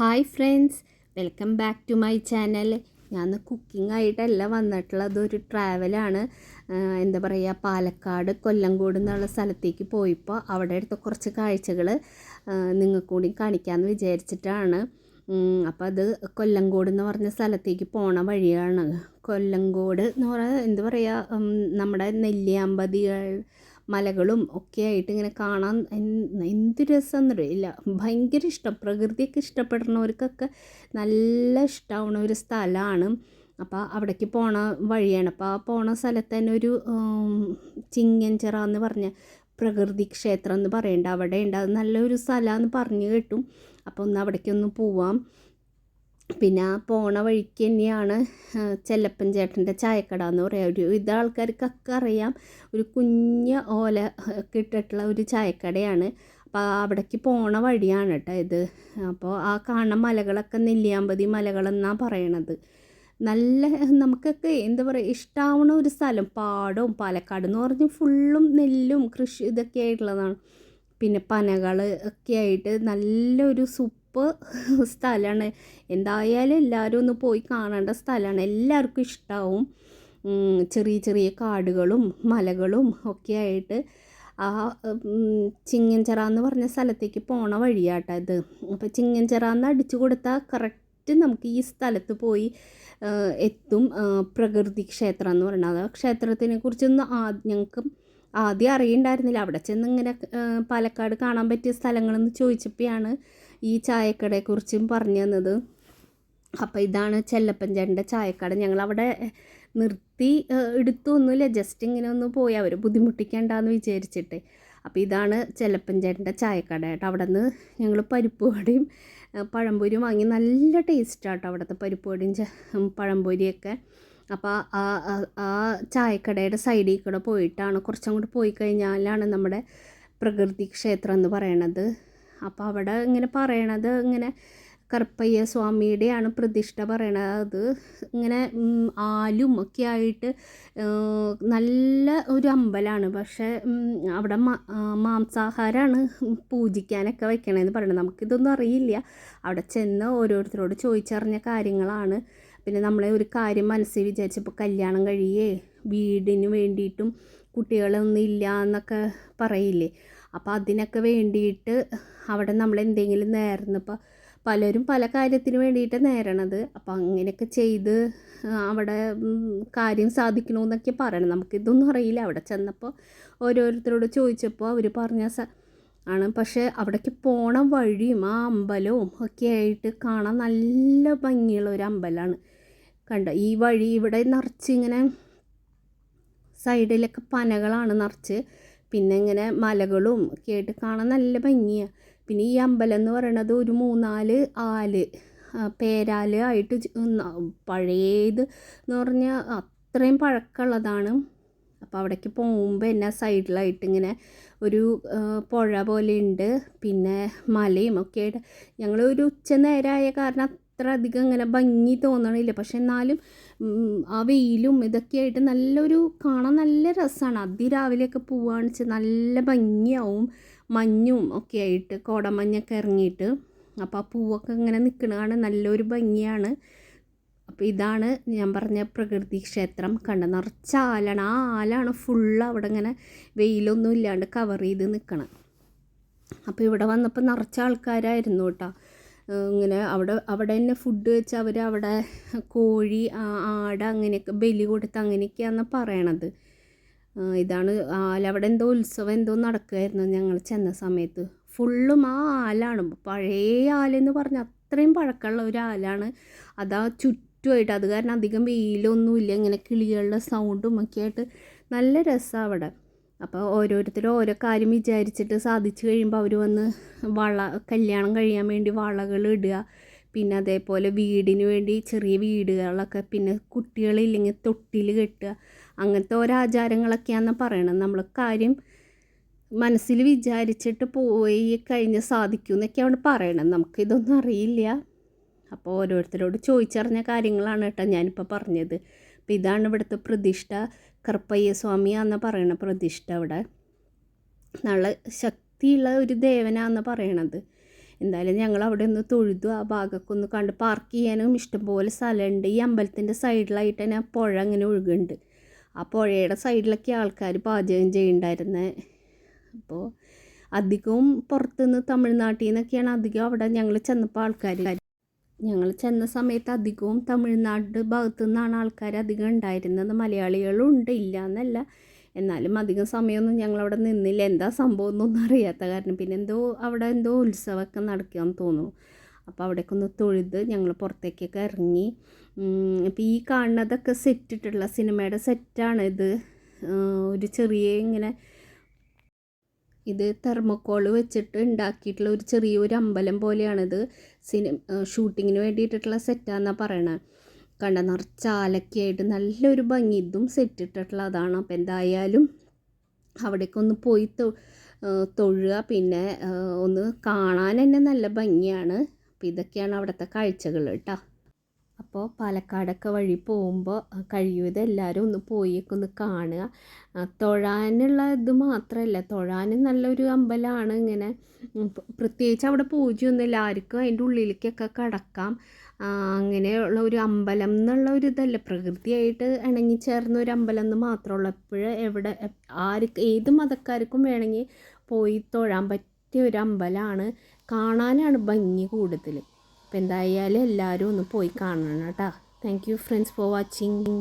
Hi friends welcome back to my channel. ഞാൻ cooking ആയിട്ടല്ല വന്നിട്ടുള്ളത് ഒരു ട്രാവലാണ് എന്താ പറയുക പാലക്കാട് കൊല്ലംകോട് എന്നുള്ള സ്ഥലത്തേക്ക് പോയപ്പോൾ അവിടെ എടുത്ത കുറച്ച് കാഴ്ചകൾ നിങ്ങൾക്ക് കൂടി കാണിക്കാമെന്ന് വിചാരിച്ചിട്ടാണ്. അപ്പോൾ അത് കൊല്ലംകോട് എന്ന് പറഞ്ഞ സ്ഥലത്തേക്ക് പോണ വഴിയാണ്. കൊല്ലംകോട് എന്ന് പറഞ്ഞാൽ എന്താ പറയുക നമ്മുടെ നെല്ലിയാമ്പതികൾ മലകളും ഒക്കെ ആയിട്ട് ഇങ്ങനെ കാണാൻ എന്ത് രസമെന്നറിയോ ഇല്ല ഭയങ്കര ഇഷ്ടം. പ്രകൃതിയൊക്കെ ഇഷ്ടപ്പെടുന്നവർക്കൊക്കെ നല്ല ഇഷ്ടമാവുന്ന ഒരു സ്ഥലമാണ് അപ്പോൾ അവിടേക്ക് പോണ വഴിയാണ്. അപ്പോൾ ആ പോണ സ്ഥലത്ത് തന്നെ ഒരു ചിങ്ങൻചിറ എന്ന് പറഞ്ഞ പ്രകൃതി ക്ഷേത്രം എന്ന് പറയേണ്ട. അവിടെ ഉണ്ട് അത് നല്ലൊരു സ്ഥലമാണെന്ന് പറഞ്ഞു കേട്ടു. അപ്പോൾ ഒന്ന് അവിടേക്കൊന്ന് പോവാം. പിന്നെ ആ പോണ വഴിക്ക് തന്നെയാണ് ചെല്ലപ്പൻ ചേട്ടന്റെ ചായക്കട എന്ന് പറയാം. ഒരു ഇത് ആൾക്കാർക്കൊക്കെ അറിയാം. ഒരു കുഞ്ഞ ഓല കിട്ടിട്ടുള്ള ഒരു ചായക്കടയാണ്. അപ്പോൾ അവിടേക്ക് പോണ വഴിയാണ് കേട്ടോ ഇത്. അപ്പോൾ ആ കാണുന്ന മലകളൊക്കെ നെല്ലിയാമ്പതി മലകളെന്നാണ് പറയണത്. നല്ല നമുക്കൊക്കെ എന്താ പറയുക ഇഷ്ടമാവണ ഒരു സ്ഥലം. പാടവും പാലക്കാട് എന്ന് പറഞ്ഞ് ഫുള്ളും നെല്ലും കൃഷി ഇതൊക്കെ ആയിട്ടുള്ളതാണ്. പിന്നെ പനകൾ ഒക്കെ ആയിട്ട് നല്ലൊരു സൂപ്പർ സ്ഥലമാണ് എന്തായാലും എല്ലാവരും ഒന്ന് പോയി കാണേണ്ട സ്ഥലമാണ് എല്ലാവർക്കും ഇഷ്ടമാവും ചെറിയ ചെറിയ കാടുകളും മലകളും ഒക്കെ ആയിട്ട്. ആ ചിങ്ങൻചിറ എന്ന് പറഞ്ഞ സ്ഥലത്തേക്ക് പോണ വഴിയാട്ടോ ഇത്. അപ്പോൾ ചിങ്ങൻചിറ എന്ന് അടിച്ചു കൊടുത്താൽ കറക്റ്റ് നമുക്ക് ഈ സ്ഥലത്ത് പോയി എത്തും. പ്രകൃതി ക്ഷേത്രം എന്ന് പറയുന്നത് ക്ഷേത്രത്തിനെ കുറിച്ചൊന്നും ആ ഞങ്ങൾക്ക് ആദ്യം അറിയണ്ടായിരുന്നില്ല. അവിടെ ചെന്ന് ഇങ്ങനെ പാലക്കാട് കാണാൻ പറ്റിയ സ്ഥലങ്ങളെന്ന് ചോദിച്ചപ്പോഴാണ് ഈ ചായക്കടയെക്കുറിച്ചും പറഞ്ഞു തന്നത്. അപ്പോൾ ഇതാണ് ചെല്ലപ്പൻ ചേട്ടന്റെ ചായക്കട. ഞങ്ങളവിടെ നിർത്തി എടുത്തൊന്നുമില്ല ജസ്റ്റ് ഇങ്ങനെ ഒന്ന് പോയി. അവർ ബുദ്ധിമുട്ടിക്കണ്ടെന്ന് വിചാരിച്ചിട്ട്. അപ്പോൾ ഇതാണ് ചെല്ലപ്പൻ ചേട്ടന്റെ ചായക്കട കേട്ടോ. അവിടെ നിന്ന് ഞങ്ങൾ പരിപ്പ് പഴംപൊരിയും വാങ്ങി. നല്ല ടേസ്റ്റാട്ടോ അവിടുത്തെ പരിപ്പ് പഴംപൊരിയൊക്കെ. അപ്പോൾ ആ ആ ചായക്കടയുടെ സൈഡിൽ കൂടെ പോയിട്ടാണ് കുറച്ചും കൂടി പോയി കഴിഞ്ഞാലാണ് നമ്മുടെ പ്രകൃതി ക്ഷേത്രം എന്ന് പറയണത്. അപ്പോൾ അവിടെ ഇങ്ങനെ പറയണത് ഇങ്ങനെ കറുപ്പയ്യ സ്വാമിയുടെയാണ് പ്രതിഷ്ഠ പറയണത്. അത് ഇങ്ങനെ ആലും ഒക്കെ ആയിട്ട് നല്ല ഒരു അമ്പലമാണ് പക്ഷേ അവിടെ മാംസാഹാരമാണ് പൂജിക്കാനൊക്കെ വയ്ക്കണമെന്ന് പറയണത്. നമുക്കിതൊന്നും അറിയില്ല. അവിടെ ചെന്ന് ഓരോരുത്തരോട് ചോദിച്ചറിഞ്ഞ കാര്യങ്ങളാണ്. പിന്നെ നമ്മളെ ഒരു കാര്യം മനസ്സിൽ വിചാരിച്ചപ്പോൾ കല്യാണം കഴിയേ വീടിന് വേണ്ടിയിട്ടും കുട്ടികളൊന്നും ഇല്ല എന്നൊക്കെ പറയില്ലേ. അപ്പോൾ അതിനൊക്കെ വേണ്ടിയിട്ട് അവിടെ നമ്മൾ എന്തെങ്കിലും നേർന്നപ്പോൾ പലരും പല കാര്യത്തിന് വേണ്ടിയിട്ട് നേരണത്. അപ്പോൾ അങ്ങനെയൊക്കെ ചെയ്ത് അവിടെ കാര്യം സാധിക്കണമെന്നൊക്കെ പറയണം. നമുക്കിതൊന്നും അറിയില്ല. അവിടെ ചെന്നപ്പോൾ ഓരോരുത്തരോട് ചോദിച്ചപ്പോൾ അവർ പറഞ്ഞ ആണ്. പക്ഷേ അവിടേക്ക് പോണ വഴിയും ആ അമ്പലവും ഒക്കെ ആയിട്ട് കാണാൻ നല്ല ഭംഗിയുള്ള ഒരു അമ്പലമാണ്. കണ്ടോ? ഈ വഴി ഇവിടെ നിറച്ച് ഇങ്ങനെ സൈഡിലൊക്കെ പനകളാണ് നിറച്ച്. പിന്നെ ഇങ്ങനെ മലകളും കേട്ട് കാണാൻ നല്ല ഭംഗിയാണ് പിന്നെ ഈ അമ്പലം എന്ന് പറയണത് ഒരു മൂന്നാൽ ആൽ പേരാൽ ആയിട്ട് പഴയത് എന്ന് പറഞ്ഞാൽ അത്രയും പഴക്കമുള്ളതാണ്. അപ്പോൾ അവിടേക്ക് പോകുമ്പോൾ എന്നെ സൈഡിലായിട്ട് ഇങ്ങനെ ഒരു പുഴ പോലെ ഉണ്ട്. പിന്നെ മലയും ഒക്കെ ആയിട്ട് ഞങ്ങൾ ഒരു ഉച്ച നേരമായ കാരണം അത്ര അധികം ഇങ്ങനെ ഭംഗി തോന്നണില്ല. പക്ഷെ എന്നാലും ആ വെയിലും ഇതൊക്കെയായിട്ട് നല്ലൊരു കാണാൻ നല്ല രസമാണ് അതിരാവിലെയൊക്കെ പോവുകയാണെന്ന് വെച്ചാൽ നല്ല ഭംഗിയാവും. മഞ്ഞും ഒക്കെ ആയിട്ട് കോടമഞ്ഞൊക്കെ ഇറങ്ങിയിട്ട്. അപ്പോൾ ആ പൂവൊക്കെ ഇങ്ങനെ നിൽക്കണതാണ് നല്ലൊരു ഭംഗിയാണ്. അപ്പോൾ ഇതാണ് ഞാൻ പറഞ്ഞ പ്രകൃതി ക്ഷേത്രം. കണ്ട? നിറച്ച ആലാണ്. ആ ആലാണ് ഫുള്ള് അവിടെ ഇങ്ങനെ വെയിലൊന്നും ഇല്ലാണ്ട് കവർ ചെയ്ത് നിൽക്കണം അപ്പോൾ ഇവിടെ വന്നപ്പോൾ നിറച്ച ആൾക്കാരായിരുന്നു കേട്ടോ. ഇങ്ങനെ അവിടെ അവിടെ തന്നെ ഫുഡ് വെച്ച് അവർ അവിടെ കോഴി ആട് അങ്ങനെയൊക്കെ ബലി കൊടുത്ത് അങ്ങനെയൊക്കെയാണ് പറയണത്. ഇതാണ് ആലവിടെ എന്തോ ഉത്സവം എന്തോ നടക്കുമായിരുന്നു ഞങ്ങൾ ചെന്ന സമയത്ത്. ഫുള്ളും ആ ആലാണ്. പഴയ ആലെന്ന് പറഞ്ഞാൽ അത്രയും പഴക്കമുള്ള ഒരു ആലാണ്. അതാ ചുറ്റുമായിട്ട്. അത് കാരണം അധികം വെയിലൊന്നുമില്ല. ഇങ്ങനെ കിളികളുടെ സൗണ്ടും ഒക്കെ ആയിട്ട് നല്ല രസമാണ് അവിടെ. അപ്പോൾ ഓരോരുത്തരും ഓരോ കാര്യം വിചാരിച്ചിട്ട് സാധിച്ചു കഴിയുമ്പോൾ അവർ വന്ന് വള കല്യാണം കഴിയാൻ വേണ്ടി വളകൾ ഇടുക. പിന്നെ അതേപോലെ വീടിന് വേണ്ടി ചെറിയ വീടുകളൊക്കെ പിന്നെ കുട്ടികളില്ലെങ്കിൽ തൊട്ടിൽ കെട്ടുക. അങ്ങനത്തെ ഓരോ ആചാരങ്ങളൊക്കെയാണെന്ന് പറയണത്. നമ്മൾ കാര്യം മനസ്സിൽ വിചാരിച്ചിട്ട് പോയി കഴിഞ്ഞ് സാധിക്കും എന്നൊക്കെയാണ് പറയണത്. നമുക്കിതൊന്നും അറിയില്ല. അപ്പോൾ ഓരോരുത്തരോട് ചോദിച്ചറിഞ്ഞ കാര്യങ്ങളാണ് കേട്ടോ ഞാനിപ്പോൾ പറഞ്ഞത്. അപ്പോൾ ഇതാണ് ഇവിടുത്തെ പ്രതിഷ്ഠ. കറുപ്പയ്യ സ്വാമിയാന്ന് പറയുന്ന പ്രതിഷ്ഠ അവിടെ. നല്ല ശക്തിയുള്ള ഒരു ദേവനാന്ന് പറയണത്. എന്തായാലും ഞങ്ങൾ അവിടെ ഒന്ന് തൊഴുതു ആ ഭാഗമൊക്കെ ഒന്ന് കണ്ട് പാർക്ക് ചെയ്യാനും ഇഷ്ടംപോലെ സ്ഥലമുണ്ട്. ഈ അമ്പലത്തിന്റെ സൈഡിലായിട്ട് തന്നെ പുഴ അങ്ങനെ ഒഴുകുന്നുണ്ട്. ആ പുഴയുടെ സൈഡിലൊക്കെ ആൾക്കാർ പാചകം ചെയ്യുന്നുണ്ടായിരുന്നത് അപ്പോൾ അധികവും പുറത്തുനിന്ന് തമിഴ്നാട്ടിൽ നിന്നൊക്കെയാണ് അധികം അവിടെ ഞങ്ങൾ ചെന്നപ്പോൾ ആൾക്കാർ ഞങ്ങൾ ചെന്ന സമയത്ത് അധികവും തമിഴ്നാട് ഭാഗത്തു നിന്നാണ് ആൾക്കാർ അധികം ഉണ്ടായിരുന്നത്. മലയാളികളുണ്ട് ഇല്ല എന്നല്ല എന്നാലും അധികം സമയമൊന്നും ഞങ്ങളവിടെ നിന്നില്ല. എന്താ സംഭവം എന്നൊന്നും അറിയാത്ത കാരണം. പിന്നെ എന്തോ അവിടെ എന്തോ ഉത്സവമൊക്കെ നടക്കുകയെന്ന് തോന്നുന്നു. അപ്പോൾ അവിടേക്ക് ഒന്ന് തൊഴുത് ഞങ്ങൾ പുറത്തേക്കൊക്കെ ഇറങ്ങി. അപ്പോൾ ഈ കാണുന്നതൊക്കെ സെറ്റിട്ടുള്ള സിനിമയുടെ സെറ്റാണ് ഇത്. ഒരു ചെറിയ ഇങ്ങനെ ഇത് തെർമോക്കോൾ വെച്ചിട്ട് ഉണ്ടാക്കിയിട്ടുള്ള ഒരു ചെറിയൊരു അമ്പലം പോലെയാണിത്. സിനിമ ഷൂട്ടിങ്ങിന് വേണ്ടിയിട്ടുള്ള സെറ്റാന്നാണ് പറയണത് കണ്ട നിറച്ചാലൊക്കെ ആയിട്ട് നല്ലൊരു ഭംഗി. ഇതും സെറ്റ് ഇട്ടിട്ടുള്ളതാണ് അപ്പോൾ എന്തായാലും അവിടേക്കൊന്ന് പോയി തൊഴുക. പിന്നെ ഒന്ന് കാണാൻ തന്നെ നല്ല ഭംഗിയാണ്. അപ്പോൾ ഇതൊക്കെയാണ് അവിടുത്തെ കാഴ്ചകൾ കേട്ടോ. അപ്പോൾ പാലക്കാടൊക്കെ വഴി പോകുമ്പോൾ കഴിയുന്നത് എല്ലാവരും ഒന്ന് പോയിയൊക്കെ ഒന്ന് കാണുക. തൊഴാനുള്ള ഇത് മാത്രമല്ല തൊഴാനും നല്ലൊരു അമ്പലമാണ് ഇങ്ങനെ. പ്രത്യേകിച്ച് അവിടെ പൂജയൊന്നുമില്ല ആർക്കും അതിന്റെ ഉള്ളിലേക്കൊക്കെ കടക്കാം. അങ്ങനെയുള്ള ഒരു അമ്പലം എന്നുള്ള ഒരു ഇതല്ല. പ്രകൃതിയായിട്ട് ഇണങ്ങി ചേർന്ന ഒരു അമ്പലം എന്ന് മാത്രമുള്ളൂ എപ്പോഴും എവിടെ ആർക്ക് ഏത് മതക്കാർക്കും വേണമെങ്കിൽ പോയി തൊഴാൻ പറ്റിയ ഒരു അമ്പലമാണ്. കാണാനാണ് ഭംഗി കൂടുതൽ. അപ്പോൾ എന്തായാലും എല്ലാവരും ഒന്ന് പോയി കാണണം കേട്ടോ. Thank you friends for watching